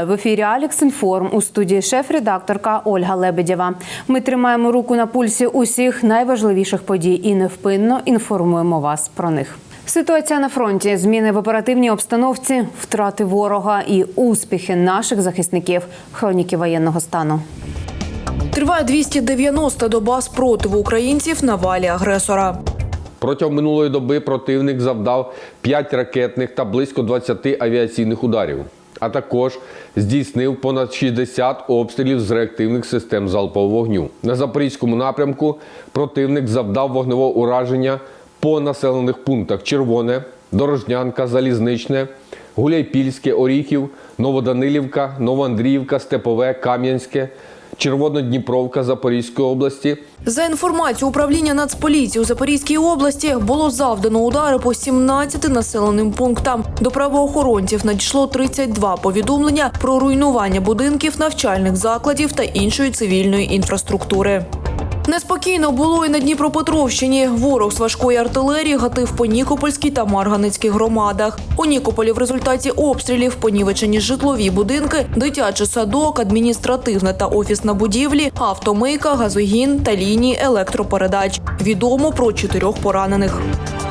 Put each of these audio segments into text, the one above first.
Вітаю в ефірі Алекс Інформ у студії шеф-редакторка Ольга Лебедєва. Ми тримаємо руку на пульсі усіх найважливіших подій і невпинно інформуємо вас про них. Ситуація на фронті, зміни в оперативній обстановці, втрати ворога і успіхи наших захисників. Хроніки воєнного стану. Триває 290 доба спротиву українців на валі агресора. Протягом минулої доби противник завдав 5 ракетних та близько 20 авіаційних ударів, а також здійснив понад 60 обстрілів з реактивних систем залпового вогню. На запорізькому напрямку противник завдав вогневого ураження по населених пунктах Червоне, Дорожнянка, Залізничне, Гуляйпільське, Оріхів, Новоданилівка, Новоандріївка, Степове, Кам'янське, Червонодніпровка Запорізької області, За інформацією управління Нацполіції у Запорізькій області було завдано удари по 17 населеним пунктам. До правоохоронців надійшло 32 повідомлення про руйнування будинків, навчальних закладів та іншої цивільної інфраструктури. Неспокійно було і на Дніпропетровщині. Ворог з важкої артилерії гатив по Нікопольській та Марганецькій громадах. У Нікополі в результаті обстрілів понівечені житлові будинки, дитячий садок, адміністративна та офісна будівлі, автомийка, газогін та лінії електропередач. Відомо про чотирьох поранених.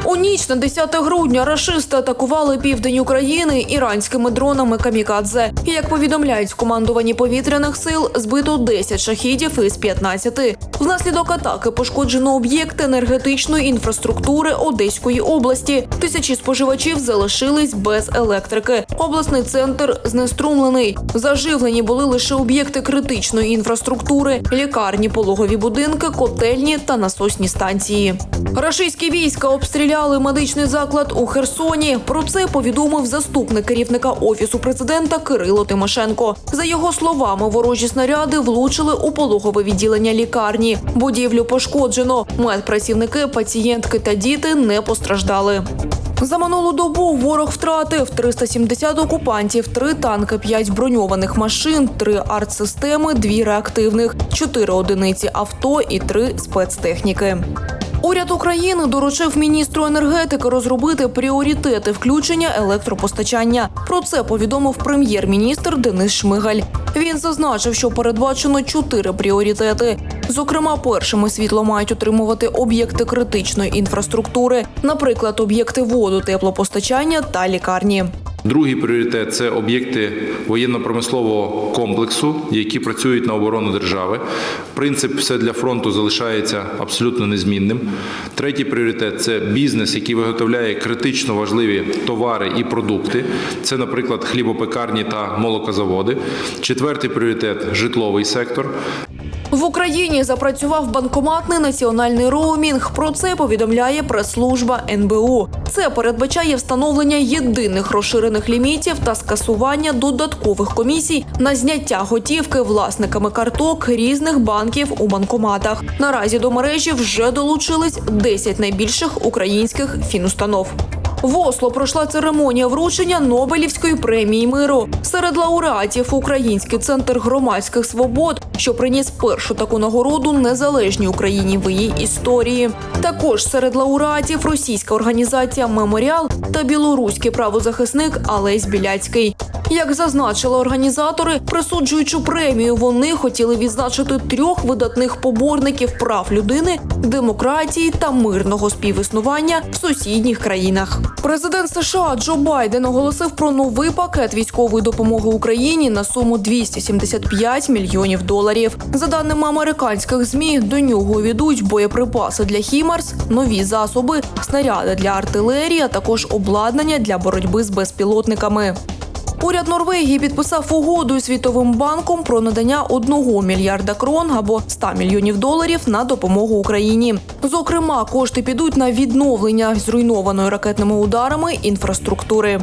У ніч на 10 грудня рашисти атакували південь України іранськими дронами камікадзе. Як повідомляють в командуванні повітряних сил, збито 10 шахідів із 15. Внаслідок атаки пошкоджено об'єкти енергетичної інфраструктури Одеської області. Тисячі споживачів залишились без електрики. Обласний центр знеструмлений. Заживлені були лише об'єкти критичної інфраструктури, лікарні, пологові будинки, котельні та насосні станції. Рашистські війська обстріляли медичний заклад у Херсоні. Про це повідомив заступник керівника офісу президента Кирило Тимошенко. За його словами, ворожі снаряди влучили у пологове відділення лікарні. Будівлю пошкоджено. Медпрацівники, пацієнтки та діти не постраждали. За минулу добу ворог втратив 370 окупантів, 3 танки, 5 броньованих машин, 3 артсистеми, 2 реактивних, 4 одиниці авто і 3 спецтехніки. Уряд України доручив міністру енергетики розробити пріоритети включення електропостачання. Про це повідомив прем'єр-міністр Денис Шмигаль. Він зазначив, що передбачено чотири пріоритети. Зокрема, першими світло мають отримувати об'єкти критичної інфраструктури, наприклад, об'єкти воду, теплопостачання та лікарні. Другий пріоритет це об'єкти воєнно-промислового комплексу, які працюють на оборону держави. Принцип все для фронту залишається абсолютно незмінним. Третій пріоритет це бізнес, який виготовляє критично важливі товари і продукти. Це, наприклад, хлібопекарні та молокозаводи. Четвертий пріоритет житловий сектор. В Україні запрацював банкоматний національний роумінг. Про це повідомляє прес-служба НБУ. Це передбачає встановлення єдиних розширених лімітів та скасування додаткових комісій на зняття готівки власниками карток різних банків у банкоматах. Наразі до мережі вже долучились 10 найбільших українських фінустанов. В Осло пройшла церемонія вручення Нобелівської премії миру. Серед лауреатів Український центр громадських свобод, що приніс першу таку нагороду незалежній Україні в її історії. Також серед лауреатів російська організація Меморіал та білоруський правозахисник Алесь Біляцький. Як зазначили організатори, присуджуючи премію, вони хотіли відзначити трьох видатних поборників прав людини, демократії та мирного співіснування в сусідніх країнах. Президент США Джо Байден оголосив про новий пакет військової допомоги Україні на суму 275 мільйонів доларів. За даними американських змі, до нього увійдуть боєприпаси для Хімарс, нові засоби, снаряди для артилерії, а також обладнання для боротьби з безпілотниками. Уряд Норвегії підписав угоду із Світовим банком про надання 1 мільярда крон або 100 мільйонів доларів на допомогу Україні. Зокрема, кошти підуть на відновлення зруйнованої ракетними ударами інфраструктури.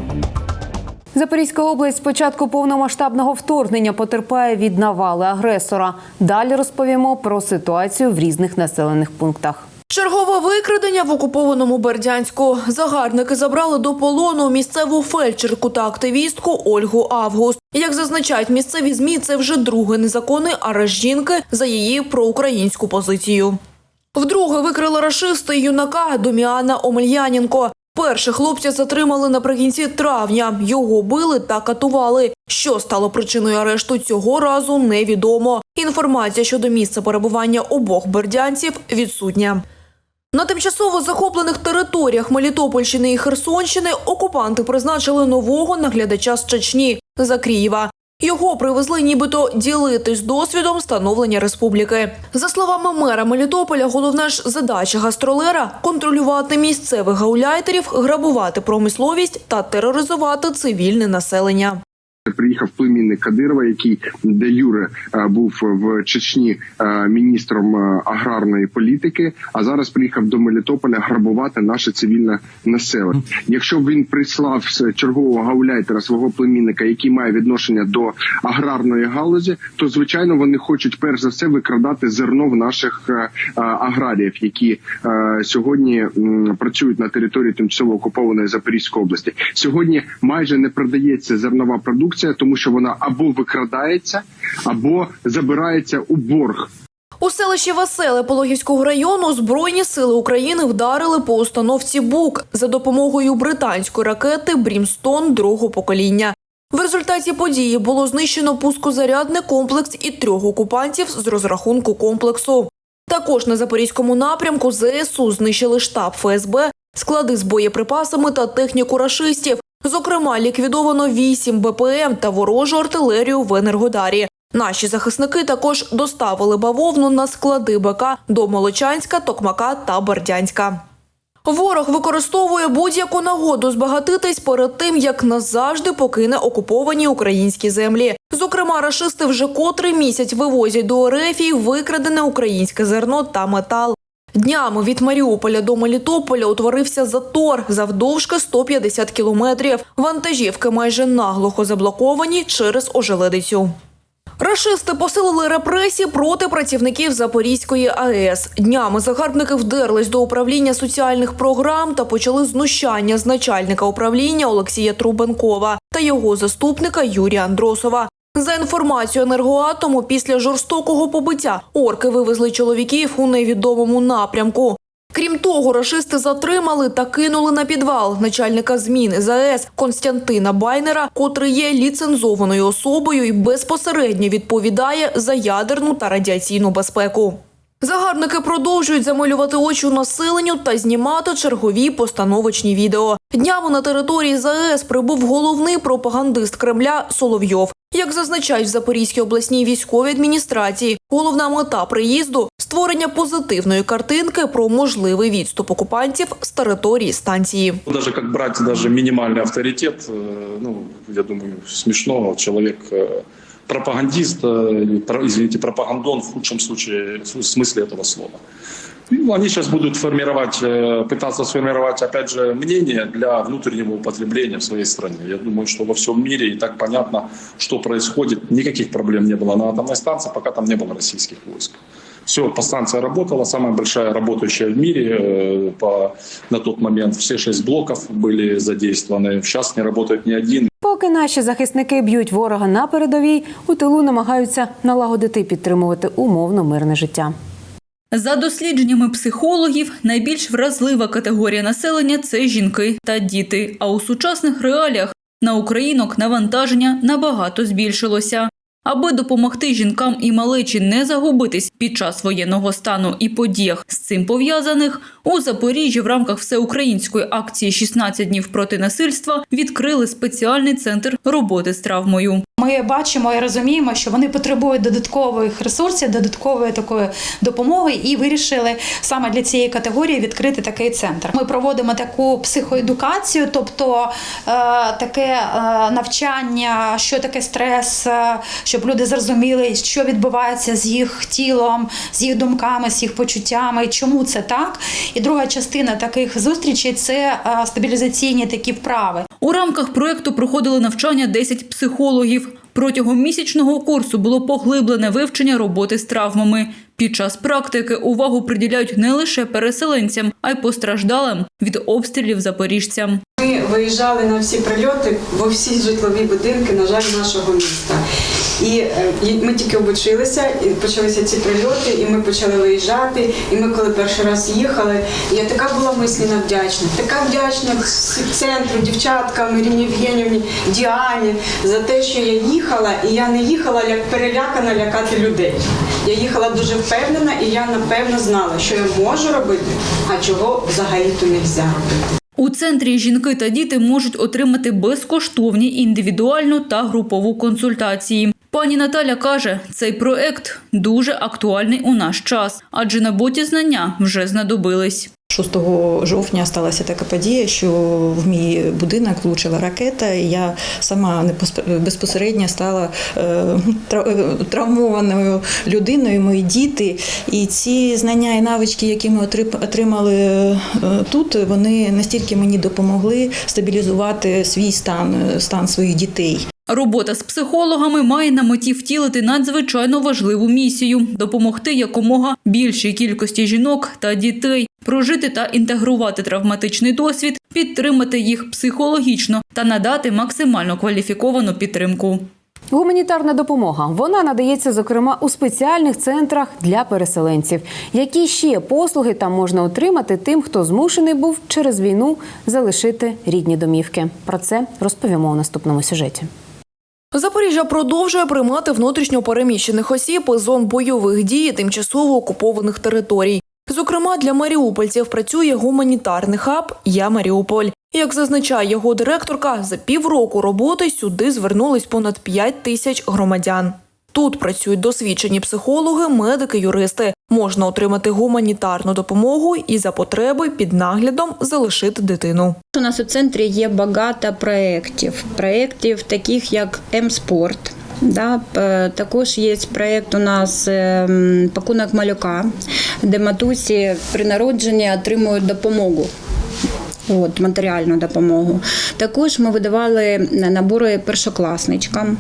Запорізька область з початку повномасштабного вторгнення потерпає від навали агресора. Далі розповімо про ситуацію в різних населених пунктах. Чергове викрадення в окупованому Бердянську. Загарбники забрали до полону місцеву фельдшерку та активістку Ольгу Август. Як зазначають місцеві змі, це вже другий незаконний арешт жінки за її проукраїнську позицію. Вдруге викрили рашисти юнака Доміана Омельяненко. Перше хлопця затримали наприкінці травня. Його били та катували. Що стало причиною арешту цього разу, невідомо. Інформація щодо місця перебування обох бердянців відсутня. На тимчасово захоплених територіях Мелітопольщини і Херсонщини окупанти призначили нового наглядача з Чечні Закрієва. Його привезли нібито ділитись досвідом становлення республіки. За словами мера Мелітополя, головна ж задача гастролера контролювати місцевих гауляйтерів, грабувати промисловість та тероризувати цивільне населення. Приїхав племінник Кадирова, який де Юре е, був в Чечні е, міністром е, аграрної політики. А зараз приїхав до Мелітополя грабувати наше цивільне населення. Якщо б він прислав чергового гауляйтера свого племінника, який має відношення до аграрної галузі, то звичайно вони хочуть перш за все викрадати зерно в наших аграріїв, які сьогодні працюють на території тимчасово окупованої Запорізької області. Сьогодні майже не продається зернова продукція, тому що вона або викрадається, або забирається у борг. У селищі Веселе Пологівського району Збройні сили України вдарили по установці БУК за допомогою британської ракети Брімстон другого покоління. В результаті події було знищено пускозарядний комплекс і трьох окупантів з розрахунку комплексу. Також на запорізькому напрямку ЗСУ знищили штаб ФСБ, склади з боєприпасами та техніку рашистів. Зокрема, ліквідовано 8 БПМ та ворожу артилерію в Енергодарі. Наші захисники також доставили бавовну на склади БК до Молочанська, Токмака та Бердянська. Ворог використовує будь-яку нагоду збагатитись перед тим, як назавжди покине окуповані українські землі. Зокрема, рашисти вже котрий місяць вивозять до Орефії викрадене українське зерно та метал. Днями від Маріуполя до Мелітополя утворився затор завдовжки 150 кілометрів. Вантажівки майже наглухо заблоковані через ожеледицю. Рашисти посилили репресії проти працівників Запорізької АЕС. Днями загарбники вдерлись до управління соціальних програм та почали знущання з начальника управління Олексія Трубенкова та його заступника Юрія Андросова. За інформацією енергоатому, після жорстокого побиття орки вивезли чоловіків у невідомому напрямку. Крім того, рашисти затримали та кинули на підвал начальника зміни ЗАЕС Константина Байнера, котрий є ліцензованою особою і безпосередньо відповідає за ядерну та радіаційну безпеку. Загарбники продовжують замилювати очі населенню та знімати чергові постановочні відео. Днями на території ЗАЕС прибув головний пропагандист Кремля Соловйов. Як зазначають в Запорізькій обласній військовій адміністрації, головна мета приїзду створення позитивної картинки про можливий відступ окупантів з території станції. Даже как брать даже минимальный авторитет, э, ну, я думаю, смешно, человек э, пропагандист, э, про- извините, пропагандон в худшем случае, в смысле этого слова. Ну, они сейчас будут формировать, э, пытаться сформировать, опять же, мнение для внутреннего употребления в своей стране. Я думаю, что во всем мире и так понятно, что происходит. Никаких проблем не было на атомной станции, пока там не было российских войск. Все, по станция работала, самая большая работающая в мире э, по, на тот момент. Все шесть блоков были задействованы. Сейчас не работает ни один. Поки наші захисники б'ють ворога на передовій, у тилу намагаються налагодити і підтримувати умовно мирне життя. За дослідженнями психологів, найбільш вразлива категорія населення це жінки та діти. А у сучасних реаліях на українок навантаження набагато збільшилося. Аби допомогти жінкам і малечі не загубитись під час воєнного стану і подіях з цим пов'язаних, у Запоріжжі в рамках всеукраїнської акції «16 днів проти насильства відкрили спеціальний центр роботи з травмою. Ми бачимо і розуміємо, що вони потребують додаткових ресурсів, додаткової такої допомоги, і вирішили саме для цієї категорії відкрити такий центр. Ми проводимо таку психоедукацію, тобто е, таке е, навчання, що таке стрес, е, щоб люди зрозуміли, що відбувається з їх тілом, з їх думками, з їх почуттями, чому це так. І друга частина таких зустрічей це стабілізаційні такі вправи. У рамках проекту проходили навчання 10 психологів. Протягом місячного курсу було поглиблене вивчення роботи з травмами. Під час практики увагу приділяють не лише переселенцям, а й постраждалим від обстрілів запоріжцям. Ми виїжджали на всі прильоти бо всі житлові будинки, на жаль, нашого міста. І, е, ми тільки обучилися, і почалися ці прильоти, і ми почали виїжджати. І ми, коли перший раз їхали, я така була мислена вдячна, така вдячна центру, дівчаткам, Ірині Євгенівні, Діані за те, що я їхала, і я не їхала як перелякана лякати людей. Я їхала дуже впевнена, і я напевно знала, що я можу робити, а чого взагалі-то не можна робити. У центрі жінки та діти можуть отримати безкоштовні індивідуальну та групову консультації. Пані Наталя каже, цей проект дуже актуальний у наш час, адже набуті знання вже знадобились. 6 жовтня сталася така подія, що в мій будинок влучила ракета. і Я сама безпосередньо стала е, е, травмованою людиною, мої діти. І ці знання і навички, які ми отримали е, тут, вони настільки мені допомогли стабілізувати свій стан, стан своїх дітей. Робота з психологами має на меті втілити надзвичайно важливу місію допомогти якомога більшій кількості жінок та дітей прожити та інтегрувати травматичний досвід, підтримати їх психологічно та надати максимально кваліфіковану підтримку. Гуманітарна допомога вона надається зокрема у спеціальних центрах для переселенців. Які ще послуги там можна отримати тим, хто змушений був через війну залишити рідні домівки? Про це розповімо у наступному сюжеті. Запоріжжя продовжує приймати внутрішньо переміщених осіб із зон бойових дій тимчасово окупованих територій. Зокрема, для маріупольців працює гуманітарний хаб Я Маріуполь. Як зазначає його директорка, за півроку роботи сюди звернулись понад 5 тисяч громадян. Тут працюють досвідчені психологи, медики, юристи. Можна отримати гуманітарну допомогу і за потреби під наглядом залишити дитину. У нас у центрі є багато проєктів. Проєктів таких як М-спорт. Да, також є проєкт у нас ем, пакунок малюка, де матусі при народженні отримують допомогу. От, матеріальну допомогу. Також ми видавали набори першокласничкам.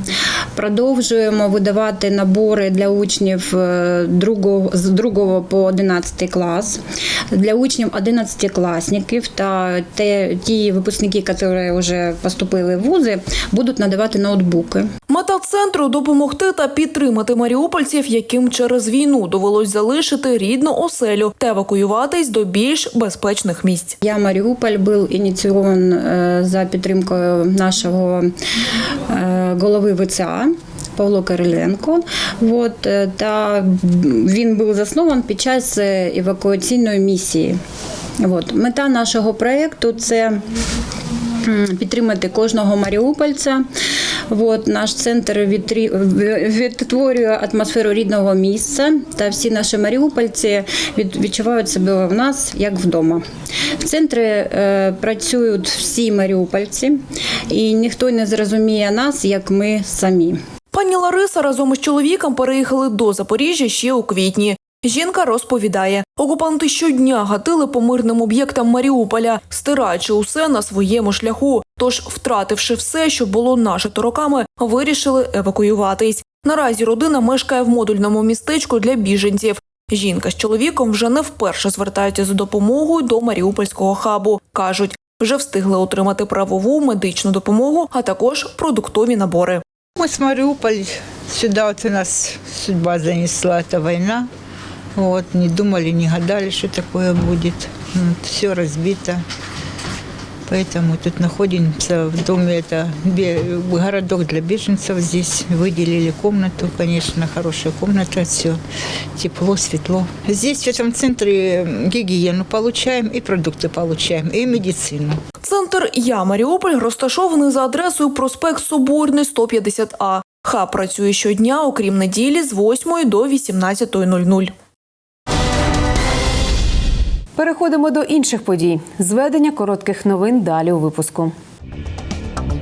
Продовжуємо видавати набори для учнів е, другого, з 2 по 11 клас, для учнів 11 класників та ті випускники, які вже поступили в вузи, будуть надавати ноутбуки. Мета центру допомогти та підтримати маріупольців, яким через війну довелось залишити рідну оселю та евакуюватись до більш безпечних місць. Я Маріуполь був ініційований е, за підтримкою нашого е, голови ВЦА. Павло Кириленко, От, е, та він був заснований під час евакуаційної місії. От. Мета нашого проєкту це підтримати кожного маріупольця. От, наш центр відтворює атмосферу рідного місця, та всі наші маріупольці відчувають себе в нас як вдома. В центрі е, працюють всі маріупольці, і ніхто не зрозуміє нас, як ми самі. Пані Лариса разом із чоловіком переїхали до Запоріжжя ще у квітні. Жінка розповідає, окупанти щодня гатили по мирним об'єктам Маріуполя, стираючи усе на своєму шляху. Тож, втративши все, що було нажито роками, вирішили евакуюватись. Наразі родина мешкає в модульному містечку для біженців. Жінка з чоловіком вже не вперше звертаються за допомогою до маріупольського хабу. кажуть, вже встигли отримати правову медичну допомогу, а також продуктові набори. Мы с Мариуполь, сюда вот у нас судьба занесла, это война. Вот, не думали, не гадали, что такое будет. все разбито. Поэтому тут находимся в доме, это бе- городок для беженцев здесь. Выделили комнату, конечно, хорошая комната, все тепло, светло. Здесь в этом центре гигиену получаем и продукты получаем, и медицину. Центр Я Маріуполь розташований за адресою проспект Соборний 150А. Хаб працює щодня, окрім неділі, з 8 до 18.00. Переходимо до інших подій. Зведення коротких новин далі у випуску.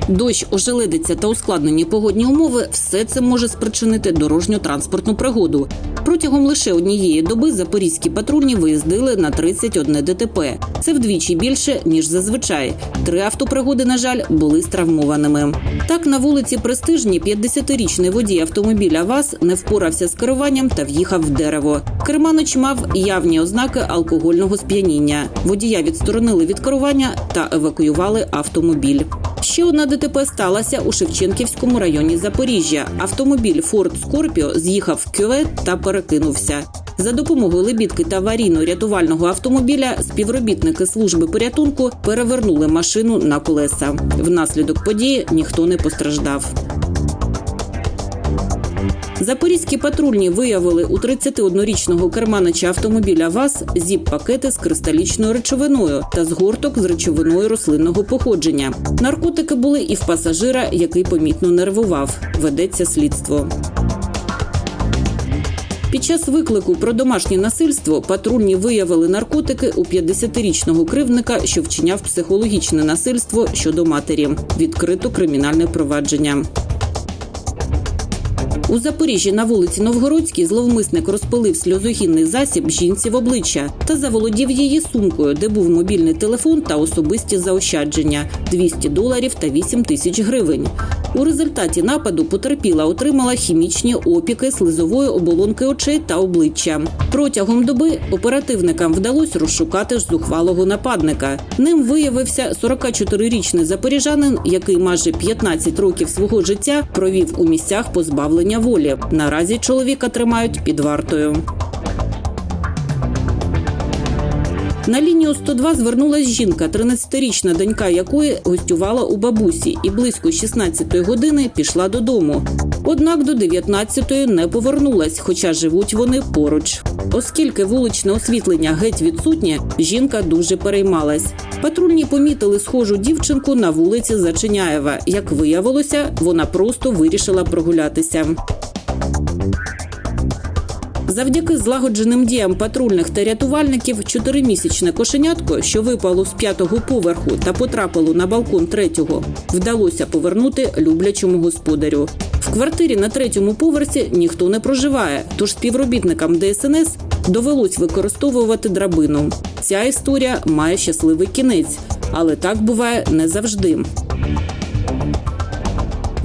Дощ, ожеледиця та ускладнені погодні умови все це може спричинити дорожньо-транспортну пригоду. Протягом лише однієї доби запорізькі патрульні виїздили на 31 ДТП. Це вдвічі більше ніж зазвичай. Три автопригоди, на жаль, були з травмованими. Так на вулиці Престижній 50-річний водій автомобіля ВАЗ не впорався з керуванням та в'їхав в дерево. Керманич мав явні ознаки алкогольного сп'яніння. Водія відсторонили від керування та евакуювали автомобіль. Ще одна ДТП сталася у Шевченківському районі Запоріжжя. Автомобіль Форд Скорпіо з'їхав в кювет та перекинувся. За допомогою лебідки та аварійно-рятувального автомобіля співробітники служби порятунку перевернули машину на колеса. Внаслідок події ніхто не постраждав. Запорізькі патрульні виявили у 31-річного керманича автомобіля ВАЗ зіп-пакети з кристалічною речовиною та згорток з речовиною рослинного походження. Наркотики були і в пасажира, який помітно нервував. Ведеться слідство. Під час виклику про домашнє насильство патрульні виявили наркотики у 50-річного кривдника, що вчиняв психологічне насильство щодо матері. Відкрито кримінальне провадження. У Запоріжжі на вулиці Новгородській зловмисник розпилив сльозогінний засіб жінці в обличчя та заволодів її сумкою, де був мобільний телефон та особисті заощадження 200 доларів та 8 тисяч гривень. У результаті нападу потерпіла отримала хімічні опіки слизової оболонки очей та обличчя. Протягом доби оперативникам вдалося розшукати ж зухвалого нападника. Ним виявився 44-річний запоріжанин, який майже 15 років свого життя провів у місцях позбавлення волі. Наразі чоловіка тримають під вартою. На лінію 102 звернулась жінка, 13-річна донька якої гостювала у бабусі, і близько 16-ї години пішла додому. Однак до 19-ї не повернулась, хоча живуть вони поруч. Оскільки вуличне освітлення геть відсутнє, жінка дуже переймалась. Патрульні помітили схожу дівчинку на вулиці Зачиняєва. Як виявилося, вона просто вирішила прогулятися. Завдяки злагодженим діям патрульних та рятувальників, чотиримісячне кошенятко, що випало з п'ятого поверху та потрапило на балкон третього, вдалося повернути люблячому господарю. В квартирі на третьому поверсі ніхто не проживає, тож співробітникам ДСНС довелось використовувати драбину. Ця історія має щасливий кінець, але так буває не завжди.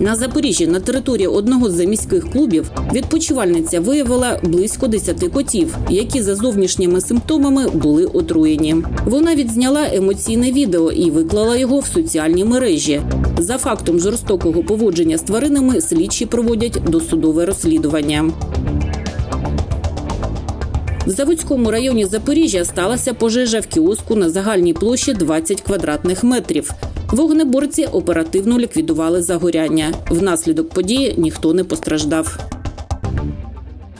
На Запоріжжі на території одного з заміських клубів відпочивальниця виявила близько 10 котів, які за зовнішніми симптомами були отруєні. Вона відзняла емоційне відео і виклала його в соціальні мережі. За фактом жорстокого поводження з тваринами слідчі проводять досудове розслідування. В Заводському районі Запоріжжя сталася пожежа в кіоску на загальній площі 20 квадратних метрів. Вогнеборці оперативно ліквідували загоряння. Внаслідок події ніхто не постраждав.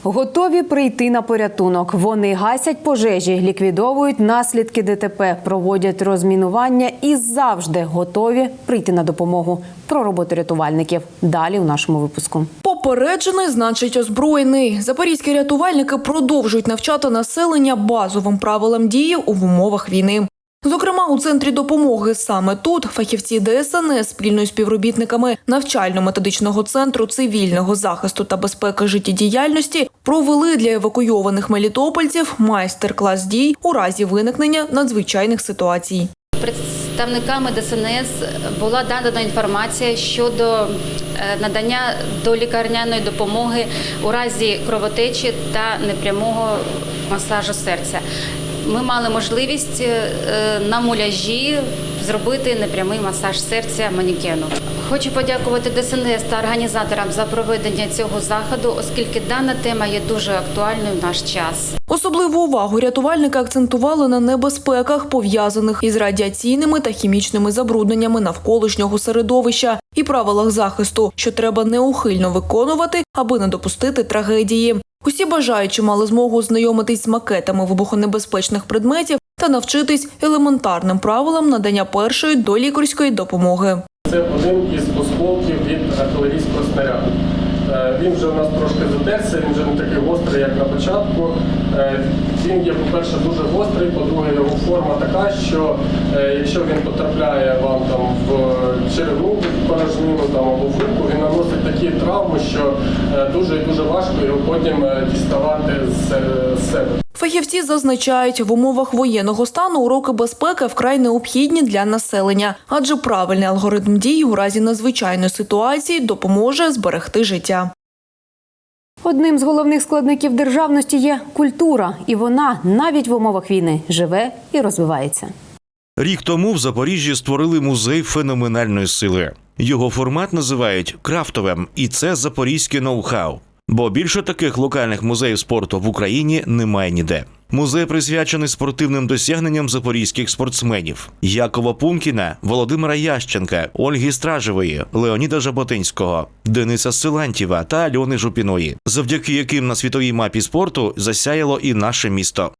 Готові прийти на порятунок. Вони гасять пожежі, ліквідовують наслідки ДТП, проводять розмінування і завжди готові прийти на допомогу. Про роботу рятувальників далі у нашому випуску. Попереджений значить озброєний. Запорізькі рятувальники продовжують навчати населення базовим правилам дії у умовах війни. Зокрема, у центрі допомоги саме тут фахівці ДСНС спільно з співробітниками навчально-методичного центру цивільного захисту та безпеки життєдіяльності провели для евакуйованих мелітопольців майстер-клас дій у разі виникнення надзвичайних ситуацій. Представниками ДСНС була дана інформація щодо е, надання долікарняної допомоги у разі кровотечі та непрямого масажу серця. Ми мали можливість е, на муляжі зробити непрямий масаж серця манікену. Хочу подякувати ДСНС та організаторам за проведення цього заходу, оскільки дана тема є дуже актуальною в наш час. Особливу увагу рятувальники акцентували на небезпеках, пов'язаних із радіаційними та хімічними забрудненнями навколишнього середовища і правилах захисту, що треба неухильно виконувати, аби не допустити трагедії. Усі бажаючі мали змогу ознайомитись з макетами вибухонебезпечних предметів та навчитись елементарним правилам надання першої долікарської допомоги. Це один із осколків від артилерійського снаряду. Е, Він вже у нас трошки затерся, він вже не такий гострий, як на початку. Е, Він є, по-перше, дуже гострий, по-друге, його форма така, що е, якщо він потрапляє вам там в черевну порожнину там, або в руку, він наносить такі травми, що дуже і дуже важко його потім діставати з себе. Фахівці зазначають, в умовах воєнного стану уроки безпеки вкрай необхідні для населення, адже правильний алгоритм дій у разі надзвичайної ситуації допоможе зберегти життя. Одним з головних складників державності є культура, і вона навіть в умовах війни живе і розвивається. Рік тому в Запоріжжі створили музей феноменальної сили. Його формат називають крафтовим, і це запорізьке ноу-хау. Бо більше таких локальних музеїв спорту в Україні немає ніде. Музей присвячений спортивним досягненням запорізьких спортсменів Якова Пункіна, Володимира Ященка, Ольги Стражевої, Леоніда Жаботинського, Дениса Силантіва та Альони Жупіної, завдяки яким на світовій мапі спорту засяяло і наше місто.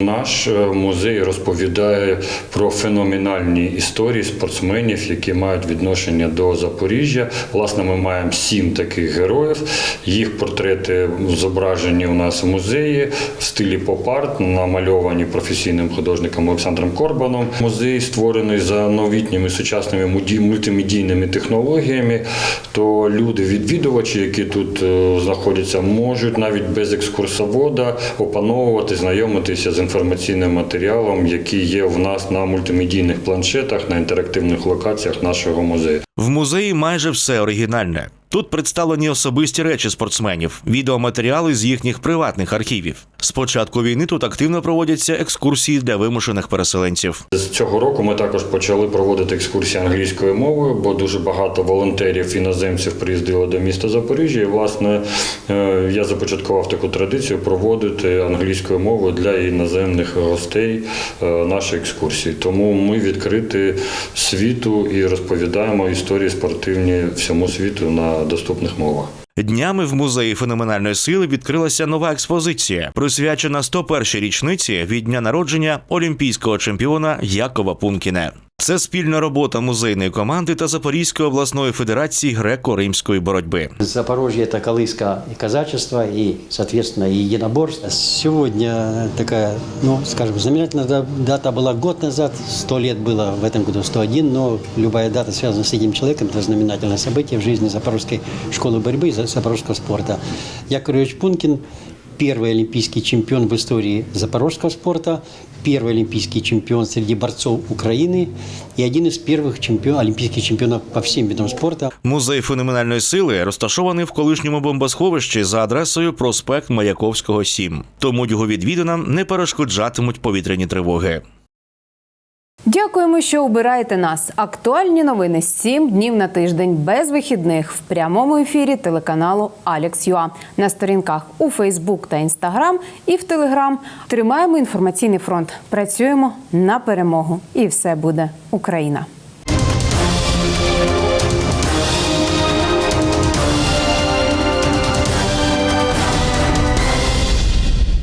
Наш е, музей розповідає про феноменальні історії спортсменів, які мають відношення до Запоріжжя. Власне, ми маємо сім таких героїв. Їх портрети зображені у нас в музеї в стилі поп-арт, намальовані професійним художником Олександром Корбаном. Музей створений за новітніми сучасними мультимедійними технологіями. То люди, відвідувачі, які тут е, знаходяться, можуть навіть без екскурсовода опановувати, знайомитися з інформаційним матеріалом, який є в нас на мультимедійних планшетах, на інтерактивних локаціях нашого музею. В музеї майже все оригінальне. Тут представлені особисті речі спортсменів, відеоматеріали з їхніх приватних архівів. З початку війни тут активно проводяться екскурсії для вимушених переселенців. З цього року ми також почали проводити екскурсії англійською мовою, бо дуже багато волонтерів іноземців приїздило до міста Запоріжжя. І власне е, я започаткував таку традицію проводити англійською мовою для іноземних гостей е, наші екскурсії. Тому ми відкриті світу і розповідаємо історії спортивні всьому світу на доступних мовах. Днями в музеї феноменальної сили відкрилася нова експозиція, присвячена 101-й річниці від дня народження олімпійського чемпіона Якова Пункіне. Це спільна робота музейної команди та Запорізької обласної федерації греко-римської боротьби. Запорожье – это колыска и казачество, и, соответственно, и единоборство. Сегодня такая, ну, скажем, знаменательная да- дата была год назад, 100 лет было в этом году 101, но любая дата, связанная с этим человеком, это знаменательное событие в жизни Запорожской школы борьбы и за- запорожского спорта. Яковлевич Пункин – первый олимпийский чемпион в истории запорожского спорта, первый олимпийский чемпион среди борцов Украины и один из первых чемпион, олимпийских чемпионов по всем видам спорта. Музей феноменальної сили розташований в колишньому бомбосховищі за адресою проспект Маяковського 7. Тому його відвідинам не перешкоджатимуть повітряні тривоги. Дякуємо, що обираєте нас. Актуальні новини 7 днів на тиждень без вихідних в прямому ефірі телеканалу Алекс.Юа на сторінках у Фейсбук та Інстаграм і в Телеграм. Тримаємо інформаційний фронт. Працюємо на перемогу, і все буде Україна.